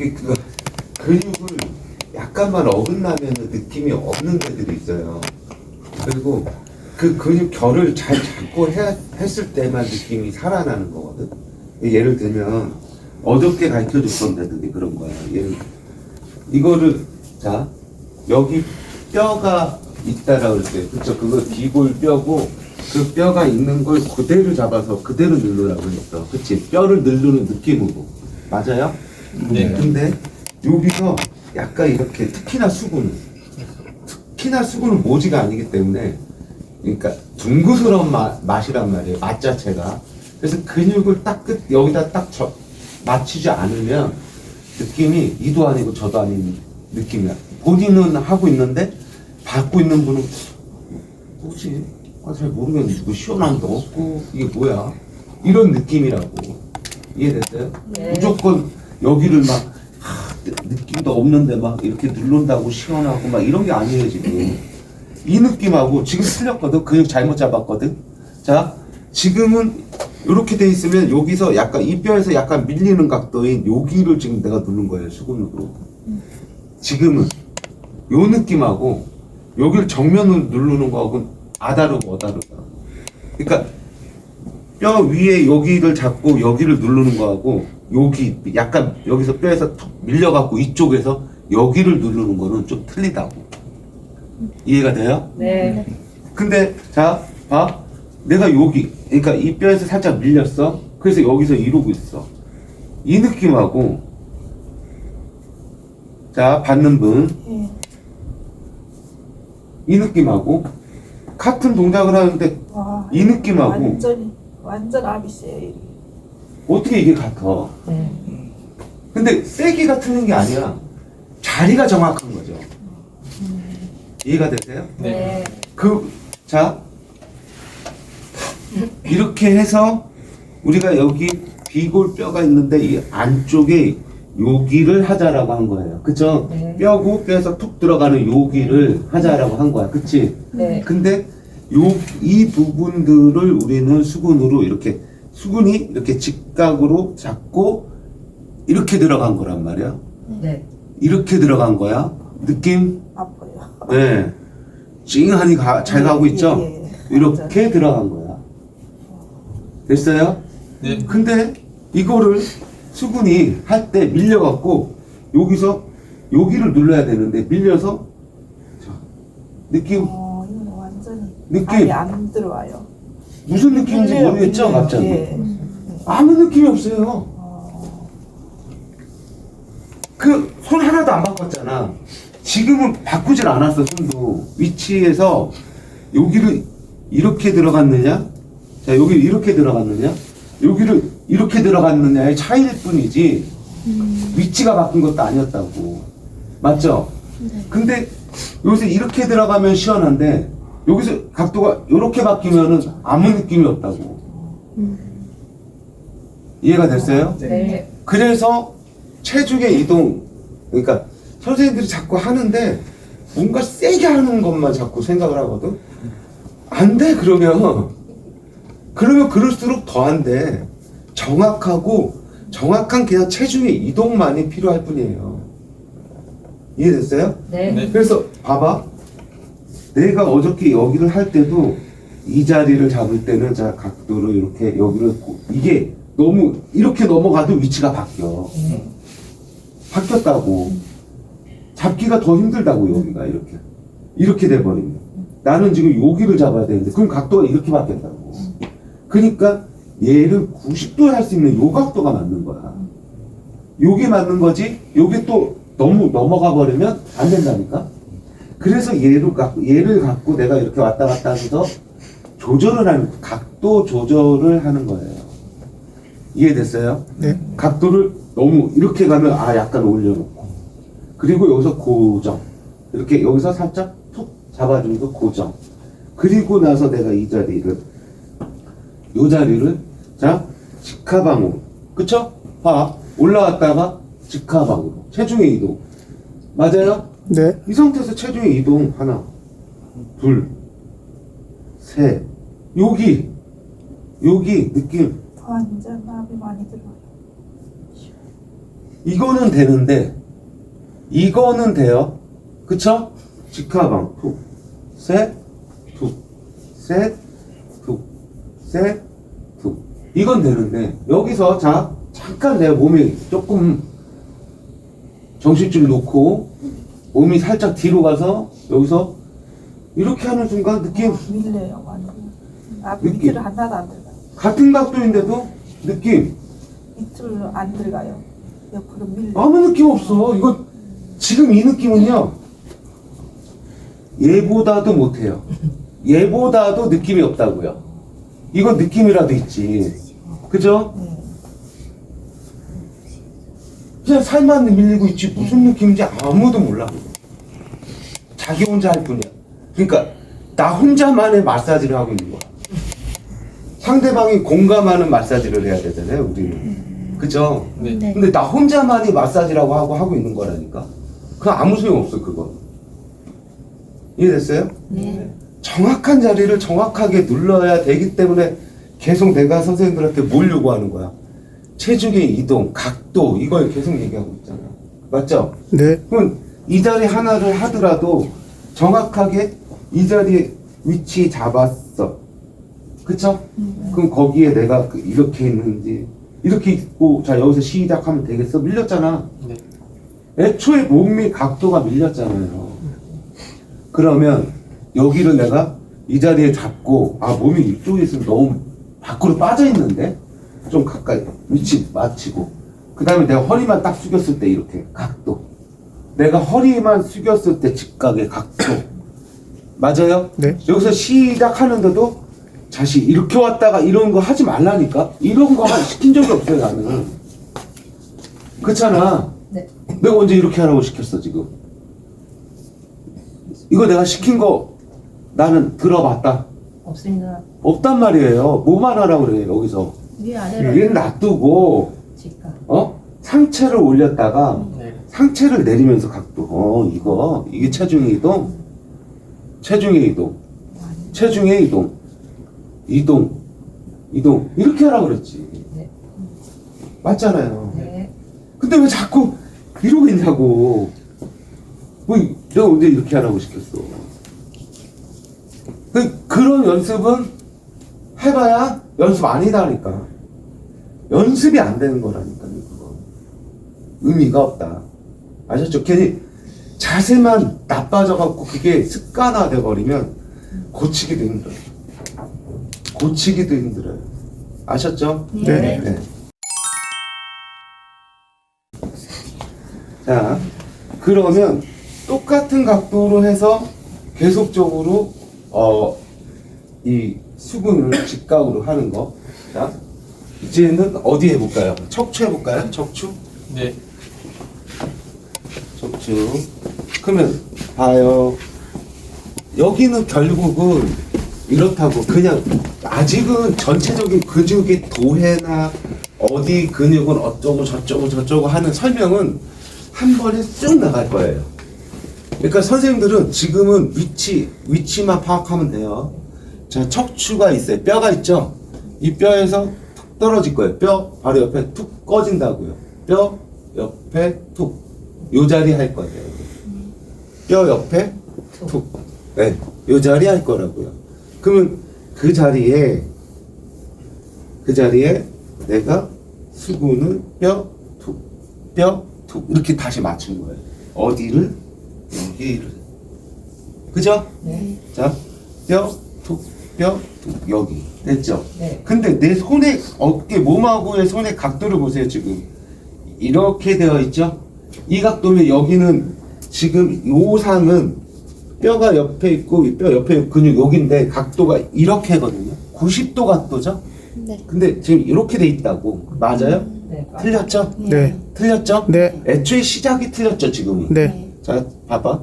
이게 그 근육을 약간만 어긋나면 느낌이 없는 데들이 있어요. 그리고 그 근육 결을 잘 잡고 해, 했을 때만 느낌이 살아나는 거거든. 예를 들면 어저께 가르쳐 줬던 데들이 그런 거야. 예를 이거를 자 여기 뼈가 있다라 그럴 때 그쵸 그거 비골 뼈고 그 뼈가 있는 걸 그대로 잡아서 그대로 누르라고 했어 그치 뼈를 누르는 느낌으로 맞아요? 네. 근데 여기서 약간 이렇게 특히나 수구는 특히나 수구는 모지가 아니기 때문에 그러니까 둥그스러운 맛, 맛이란 말이에요 맛 자체가 그래서 근육을 딱 끝 여기다 딱 저, 맞추지 않으면 느낌이 이도 아니고 저도 아닌 느낌이야. 본인은 하고 있는데 받고 있는 분은 뭐지? 아, 잘 모르겠는데 이거 시원한 거 없고 이게 뭐야? 이런 느낌이라고 이해됐어요? 네. 무조건 여기를 막 하, 느낌도 없는데 막 이렇게 누른다고 시원하고 막 이런 게 아니에요 지금. 이 느낌하고 지금 틀렸거든. 근육 잘못 잡았거든. 자, 지금은 이렇게 돼 있으면 여기서 약간 이 뼈에서 약간 밀리는 각도인 여기를 지금 내가 누른 거예요 수근으로. 지금은 요 느낌하고 여기를 정면으로 누르는 거하고는 아다르고 어다르다. 그러니까 뼈 위에 여기를 잡고 여기를 누르는 거하고 여기 약간 여기서 뼈에서 툭 밀려갖고 이쪽에서 여기를 누르는 거는 좀 틀리다고. 이해가 돼요? 네. 근데 자, 봐. 내가 여기, 그러니까 이 뼈에서 살짝 밀렸어. 그래서 여기서 이러고 있어. 이 느낌하고 자, 받는 분. 예. 이 느낌하고 같은 동작을 하는데 와, 이 느낌하고 완전히 완전 아비스예요. 어떻게 이게 같아? 네. 근데 세기가 틀린 게 아니야. 자리가 정확한 거죠. 이해가 되세요? 네. 그, 자, 이렇게 해서 우리가 여기 비골뼈가 있는데 이 안쪽에 여기를 하자라고 한 거예요. 그쵸? 네. 뼈고 뼈에서 툭 들어가는 여기를 하자라고 한 거야. 그치? 네. 근데 요, 이 부분들을 우리는 수근으로 이렇게, 수근이 이렇게 직각으로 잡고 이렇게 들어간 거란 말이야. 네. 이렇게 들어간 거야. 느낌? 아파요. 네. 찡하니 가, 잘 가고 있죠? 예, 예. 이렇게 들어간 거야. 됐어요? 네. 근데 이거를 수근이 할 때 밀려갖고 여기서 여기를 눌러야 되는데 밀려서 자, 느낌 어, 이거는 완전히 느낌. 아예 안 들어와요. 무슨 느낌인지 밀려요, 모르겠죠 밀려요. 갑자기? 예. 아무 느낌이 없어요. 어, 그손 하나도 안 바꿨잖아. 지금은 바꾸질 않았어 손도. 위치에서 여기를 이렇게 들어갔느냐? 자 여기 이렇게 들어갔느냐? 여기를 이렇게 들어갔느냐의 차이일 뿐이지 위치가 바뀐 것도 아니었다고. 맞죠? 근데 여기서 이렇게 들어가면 시원한데 여기서 각도가 이렇게 바뀌면은 아무 느낌이 없다고 이해가 됐어요? 네. 그래서 체중의 이동 그러니까 선생님들이 자꾸 하는데 뭔가 세게 하는 것만 자꾸 생각을 하거든 안 돼 그러면 그러면 그럴수록 더 안 돼 정확하고 정확한 그냥 체중의 이동만이 필요할 뿐이에요 이해됐어요? 네. 네. 그래서 봐봐 내가 어저께 여기를 할 때도 이 자리를 잡을 때는 자 각도를 이렇게 여기를 고- 이게 너무 이렇게 넘어가도 위치가 바뀌어. 바뀌었다고. 잡기가 더 힘들다고 여기가 이렇게. 이렇게 돼버리면. 나는 지금 여기를 잡아야 되는데 그럼 각도가 이렇게 바뀌었다고. 그러니까 얘를 90도에 할 수 있는 요 각도가 맞는 거야. 요게 맞는 거지? 요게 또 너무 넘어가 버리면 안 된다니까 그래서 얘를 갖고 얘를 갖고 내가 이렇게 왔다 갔다 해서 조절을 하는 각도 조절을 하는 거예요 이해됐어요? 네. 각도를 너무 이렇게 가면 아 약간 올려놓고 그리고 여기서 고정 이렇게 여기서 살짝 툭 잡아주고 고정 그리고 나서 내가 이 자리를 요 자리를 자 직하방으로 그쵸? 봐 올라왔다가 직하방으로 체중의 이동 맞아요? 네. 이 상태에서 체중의 이동 하나 둘 셋 여기 여기 느낌 완전 마비 많이 들어와요. 이거는 되는데 이거는 돼요. 그쵸? 직하방 툭, 셋, 툭, 셋, 툭, 셋, 툭. 이건 되는데 여기서 자 잠깐 내 몸이 조금 정신줄 놓고 몸이 살짝 뒤로 가서 여기서 이렇게 하는 순간 느낌 밀려요 완전. 아 느낌. 밑으로 하나도 안 들어가요. 같은 각도인데도 느낌 밑으로 안 들어가요. 옆으로 밀려. 아무 느낌 없어. 이거 지금 이 느낌은요. 얘보다도 못해요. 얘보다도 느낌이 없다고요. 이건 느낌이라도 있지. 그죠? 네. 그냥 살만 밀리고 있지 무슨 느낌인지 아무도 몰라. 자기 혼자 할 뿐이야. 그러니까 나 혼자만의 마사지를 하고 있는 거야. 상대방이 공감하는 마사지를 해야 되잖아요, 우리는. 그죠? 네. 근데 나 혼자만이 마사지라고 하고 하고 있는 거라니까. 그거 아무 소용 없어 그거. 이해됐어요? 네. 정확한 자리를 정확하게 눌러야 되기 때문에 계속 내가 선생님들한테 뭘 요구하는 거야. 체중의 이동, 각도 이걸 계속 얘기하고 있잖아. 맞죠? 네. 그럼 이 자리 하나를 하더라도 정확하게 이 자리에 위치 잡았어. 그쵸? 그럼 거기에 내가 그 이렇게 있는지 이렇게 있고 자 여기서 시작하면 되겠어? 밀렸잖아. 네. 애초에 몸이 각도가 밀렸잖아요. 그러면 여기를 내가 이 자리에 잡고 아 몸이 이쪽에 있으면 너무 밖으로 빠져 있는데 좀 가까이 위치 맞추고 그 다음에 내가 허리만 딱 숙였을 때 이렇게 각도. 내가 허리만 숙였을 때 직각의 각도. 맞아요? 네. 여기서 시작하는데도 자시 이렇게 왔다가 이런 거 하지 말라니까? 이런 거 하- 시킨 적이 없어요 나는. 그렇잖아. 네. 내가 언제 이렇게 하라고 시켰어 지금? 이거 내가 시킨 거 나는 들어봤다? 없습니다. 없단 말이에요. 뭐만 하라고 그래 여기서 위 아래로 얘는 놔두고 직각. 어 상체를 올렸다가 네. 상체를 내리면서 각도 어 이거 이게 체중의 이동 체중의 이동 체중의 이동 이동 이동 이렇게 하라고 그랬지 네. 맞잖아요 네. 근데 왜 자꾸 이러고 있냐고. 뭐, 내가 언제 이렇게 하라고 시켰어. 그, 그런 연습은 해봐야 연습 아니다니까. 연습이 안 되는 거라니까요, 그거. 의미가 없다. 아셨죠? 괜히 자세만 나빠져갖고 그게 습관화돼 버리면 고치기도 힘들어요. 고치기도 힘들어요. 아셨죠? 네. 네. 자, 그러면 똑같은 각도로 해서 계속적으로 어, 이 수근을 직각으로 하는 거. 자, 이제는 어디 해볼까요? 척추 해볼까요? 척추? 네. 척추. 그러면 봐요. 여기는 결국은 이렇다고 그냥 아직은 전체적인 근육의 도해나 어디 근육은 어쩌고 저쩌고 저쩌고 하는 설명은 한 번에 쭉 나갈 거예요. 그러니까 선생님들은 지금은 위치 위치만 파악하면 돼요. 자 척추가 있어요. 뼈가 있죠. 이 뼈에서 툭 떨어질 거예요. 뼈 바로 옆에 툭 꺼진다고요. 뼈 옆에 툭. 요 자리 할 거예요. 뼈 옆에 툭. 네, 요 자리 할 거라고요. 그러면 그 자리에 그 자리에 내가 수근을 뼈 툭, 뼈 툭 이렇게 다시 맞춘 거예요. 어디를 여기를. 그죠? 네. 자, 뼈 툭, 뼈 툭, 여기 됐죠? 네. 근데 내 손의 어깨 몸하고의 손의 각도를 보세요 지금 이렇게 되어 있죠 이 각도면 여기는 지금 요 상은 뼈가 옆에 있고 이뼈 옆에 근육 여기인데 각도가 이렇게거든요 90도 각도죠 네. 근데 지금 이렇게 돼 있다고 맞아요 네. 틀렸죠 네. 틀렸죠 네. 애초에 시작이 틀렸죠 지금은 네. 자 봐봐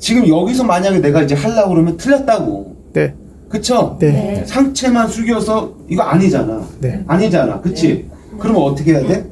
지금 여기서 만약에 내가 이제 하려고 그러면 틀렸다고 네. 그쵸 네. 상체만 숙여서 이거 아니잖아. 네. 아니잖아. 그치? 그러면 어떻게 해야 돼?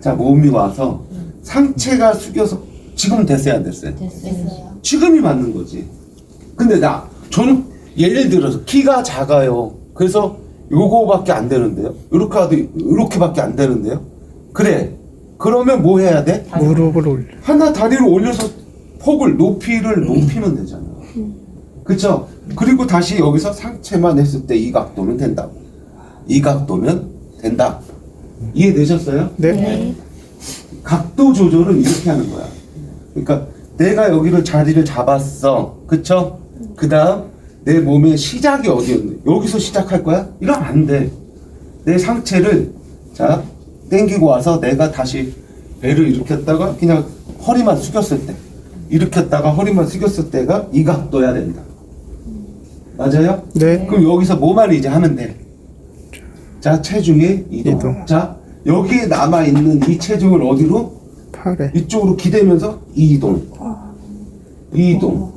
자, 몸이 와서 상체가 숙여서 지금 됐어요, 안 됐어요? 됐어요. 지금이 맞는 거지. 근데 나, 저는 예를 들어서 키가 작아요. 그래서 요거밖에 안 되는데요. 요렇게 하도 요렇게밖에 안 되는데요. 그래. 그러면 뭐 해야 돼? 무릎을 올려. 하나 다리를 올려서 폭을 높이를 높이면 되잖아. 그쵸? 그리고 다시 여기서 상체만 했을 때 이 각도면 된다고. 이 각도면 된다. 이해되셨어요? 네. 네. 각도 조절은 이렇게 하는 거야. 그러니까 내가 여기를 자리를 잡았어. 그쵸? 그 다음 내 몸의 시작이 어디였는데 여기서 시작할 거야? 이러면 안 돼. 내 상체를 자 당기고 와서 내가 다시 배를 일으켰다가 그냥 허리만 숙였을 때 일으켰다가 허리만 숙였을 때가 이 각도야 된다. 맞아요? 네. 그럼 여기서 뭐만 이제 하면 돼. 자 체중의 이동. 이동. 자 여기에 남아 있는 이 체중을 어디로? 팔에. 이쪽으로 기대면서 이동. 이동.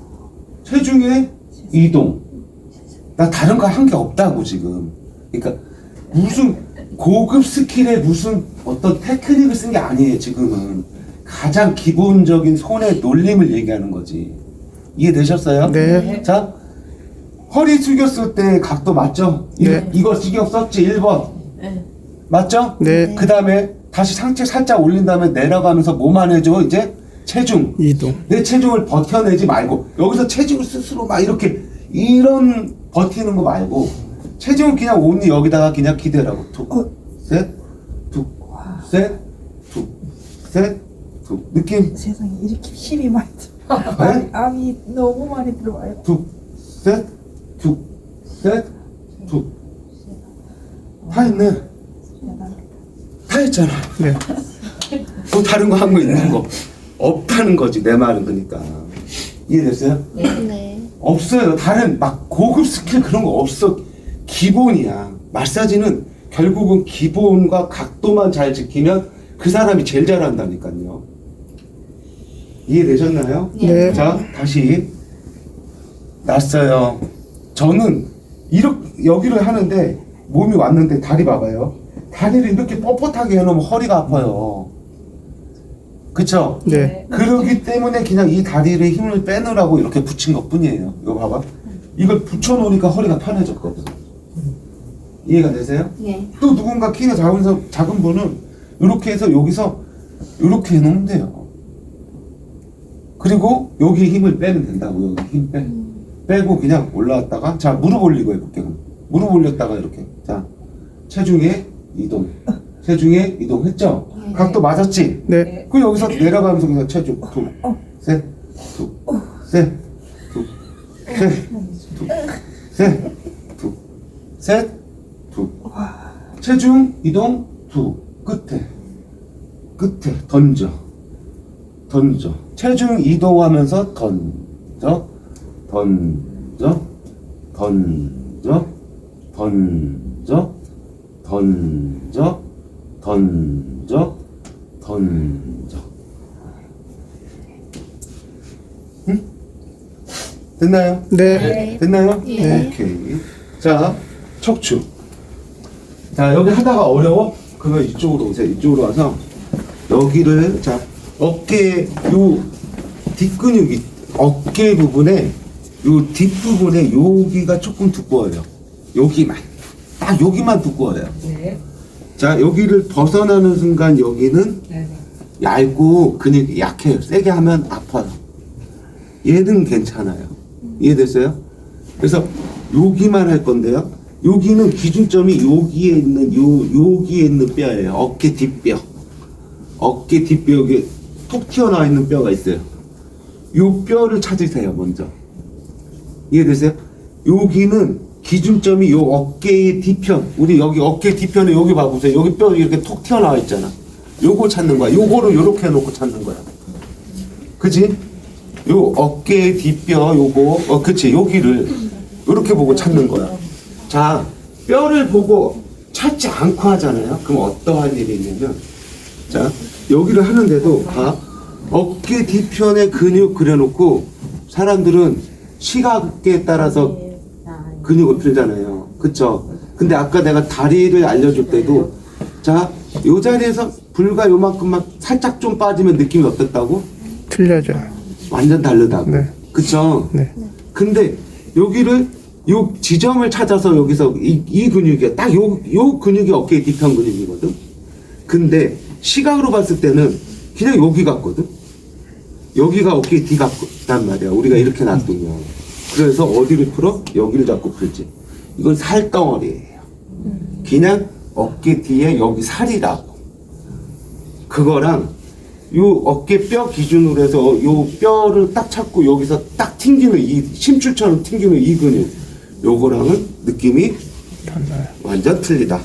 체중의 이동. 나 다른 거 한 게 없다고 지금. 그러니까 무슨 고급 스킬에 무슨 어떤 테크닉을 쓴 게 아니에요 지금은. 가장 기본적인 손의 놀림을 얘기하는 거지. 이해되셨어요? 네. 자, 허리 숙였을 때 각도 맞죠? 이, 네. 이거 신경 썼지 1번. 네. 맞죠? 네. 그 다음에 다시 상체 살짝 올린 다음에 내려가면서 뭐만 해줘? 이제 체중. 이동. 내 체중을 버텨내지 말고 여기서 체중을 스스로 막 이렇게 이런 버티는 거 말고 체중을 그냥 온니 여기다가 그냥 기대라고 툭셋툭셋툭셋툭 느낌 세상에 이렇게 힘이 많이 들어. 네? 암이, 암이 너무 많이 들어와요. 툭셋 툭셋툭다 했네 대단해. 다 했잖아 네. 뭐 다른 거 한 거 있는 거 없다는 거지 내 말은 그러니까 이해됐어요? 네. 없어요. 다른 막 고급 스킬 그런 거 없어. 기본이야. 마사지는 결국은 기본과 각도만 잘 지키면 그 사람이 제일 잘한다니까요. 이해되셨나요? 네. 자, 다시 났어요. 저는 이렇게 여기를 하는데 몸이 왔는데 다리 봐봐요. 다리를 이렇게 뻣뻣하게 해놓으면 허리가 아파요. 그쵸? 네. 그러기 때문에 그냥 이 다리를 힘을 빼느라고 이렇게 붙인 것 뿐이에요. 이거 봐봐. 이걸 붙여놓으니까 허리가 편해졌거든. 이해가 되세요? 네. 또 누군가 키가 작은, 사- 작은 분은 이렇게 해서 여기서 이렇게 해놓으면 돼요. 그리고 여기 힘을 빼면 된다고 여기 힘 빼. 빼고 그냥 올라왔다가 자 무릎 올리고 해볼게 그럼 무릎 올렸다가 이렇게. 자 체중의 이동. 체중의 이동 했죠? 네. 각도 맞았지? 네. 그 여기서 내려가면서 그냥 체중 둘, 셋, 둘, 셋, 둘, 셋, 둘, 셋, 둘, 셋, 둘. 체중 이동 두. 끝에. 끝에. 던져. 던져. 체중 이동하면서 던져 던져 던져 던져 던져 던져 던져 응? 됐나요? 네. 됐나요? 네. 오케이 자 척추 자 여기 하다가 어려워? 그러면 이쪽으로 오세요 이쪽으로 와서 여기를 자 어깨 요 뒷근육이 어깨 부분에 요 뒷부분에 여기가 조금 두꺼워요. 여기만. 딱 여기만 두꺼워요. 네. 자 여기를 벗어나는 순간 여기는 네. 얇고 근육이 약해요. 세게 하면 아파요. 얘는 괜찮아요. 이해됐어요? 그래서 여기만 할 건데요. 여기는 기준점이 여기에 있는 요 여기에 있는 뼈예요. 어깨 뒷뼈. 어깨 뒷뼈 여기 톡 튀어나와 있는 뼈가 있어요. 요 뼈를 찾으세요 먼저 이해되세요? 여기는 기준점이 요 어깨의 뒤편. 우리 여기 어깨 뒤편에 여기 봐보세요. 여기 뼈 이렇게 톡 튀어나와 있잖아. 요거 찾는 거야. 요거를 요렇게 해놓고 찾는 거야. 그지? 요 어깨 뒷뼈 요거 어 그치. 여기를 요렇게 보고 찾는 거야. 자 뼈를 보고 찾지 않고 하잖아요. 그럼 어떠한 일이 있냐면 자 여기를 하는데도 봐 어깨 뒤편에 근육 그려놓고 사람들은 시각에 따라서 근육을 풀잖아요 그쵸 근데 아까 내가 다리를 알려줄 때도 자 요 자리에서 불과 요만큼만 살짝 좀 빠지면 느낌이 어땠다고? 틀려져. 완전 다르다고 네. 그쵸 네. 근데 여기를 요 지점을 찾아서 여기서 이, 이 근육이 딱 요 요 근육이 어깨 뒤편 근육이거든 근데 시각으로 봤을 때는 그냥 여기 같거든. 여기가 어깨 뒤 같단 말이야. 우리가 이렇게 놔두면. 그래서 어디를 풀어? 여기를 잡고 풀지. 이건 살덩어리예요. 그냥 어깨 뒤에 여기 살이라고. 그거랑 요 어깨 뼈 기준으로 해서 요 뼈를 딱 찾고 여기서 딱 튕기는 이 심줄처럼 튕기는 이 근육 요거랑은 느낌이 달라요. 완전 틀리다.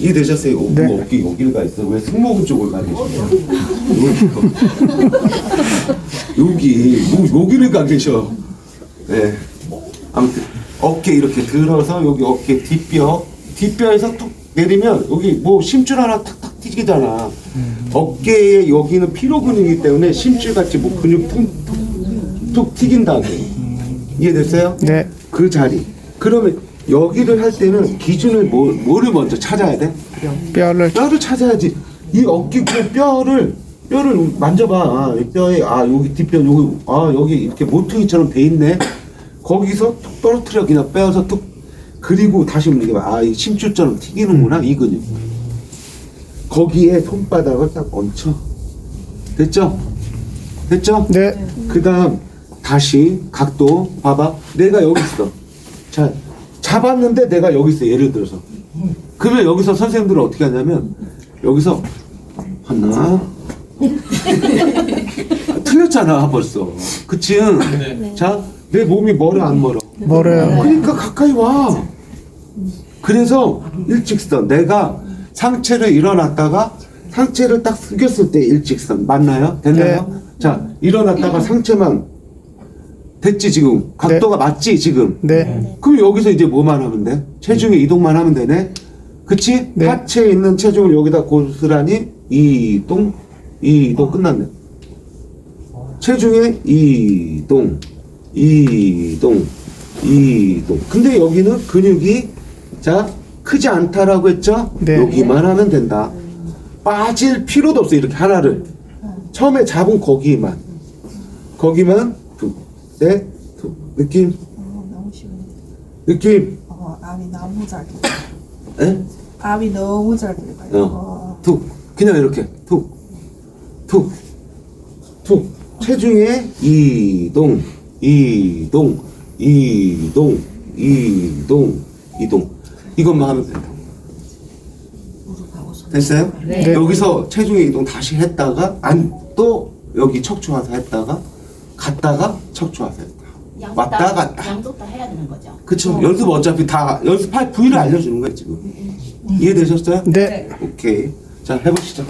이해되셨어요? 어, 네. 뭐 어깨 여길 가 있어. 왜 승모근 쪽을 가 계시냐? 여기, 뭐 여기를 가 계셔. 네. 아무튼 어깨 이렇게 들어서 여기 어깨 뒷뼈, 뒷뼈에서 툭 내리면 여기 뭐 심줄 하나 탁탁 튀기잖아. 어깨에 여기는 피로 근육이기 때문에 심줄 같이 뭐 근육 툭툭 튀긴다는 거. 이해됐어요? 네. 그 자리. 그러면 여기를 할 때는 기준을 뭐, 뭐를 먼저 찾아야 돼? 뼈를 뼈를 찾아야지. 이 어깨 그 뼈를 뼈를 만져봐. 아, 이 뼈에 아 여기 뒷뼈 여기 아 여기 이렇게 모퉁이처럼 돼 있네. 거기서 툭 떨어뜨려 그냥 빼어서 툭 그리고 다시 움직여. 아이 심줄처럼 튀기는구나 이 근육. 거기에 손바닥을 딱 얹혀. 됐죠? 됐죠? 네. 그 다음 다시 각도 봐봐 내가 여기 있어 자 잡았는데 내가 여기 있어 예를 들어서 그러면 여기서 선생님들은 어떻게 하냐면 여기서 하나 틀렸잖아 벌써 그치 자내 몸이 멀어 안 멀어 멀어요. 그러니까 가까이 와. 그래서 일직선. 내가 상체를 일어났다가 상체를 딱 숙였을 때 일직선 맞나요? 됐나요? 자 일어났다가 상체만 됐지 지금 각도가 맞지 지금. 네. 그럼 여기서 이제 뭐만 하면 돼? 체중의 이동만 하면 되네. 그치? 네. 하체에 있는 체중을 여기다 고스란히 이동 이동 끝났네. 체중의 이동, 이동, 이동. 근데 여기는 근육이 자 크지 않다라고 했죠? 네. 여기만 하면 된다. 빠질 필요도 없어 이렇게 하나를. 처음에 잡은 거기만, 거기만 두, 셋, 두. 느낌, 어, 너무 쉬운데. 느낌. 어, 암이 너무 잘 들어가요. 에? 암이 너무 잘 들어가요. 어. 어. 툭 그냥 이렇게 툭 툭 툭 체중의 이동 이동 이동 이동 이동 이것만 하면 된다 됐어요? 네. 여기서 체중의 이동 다시 했다가 안 또 여기 척추 와서 했다가 갔다가 척추 와서 했다 양쪽 왔다 다- 갔다. 양쪽 다 해야 되는 거죠. 그쵸. 연습 어차피 다 연습할 부위를 알려주는 거예요 지금. 이해되셨어요? 네. 오케이. 자 해보시죠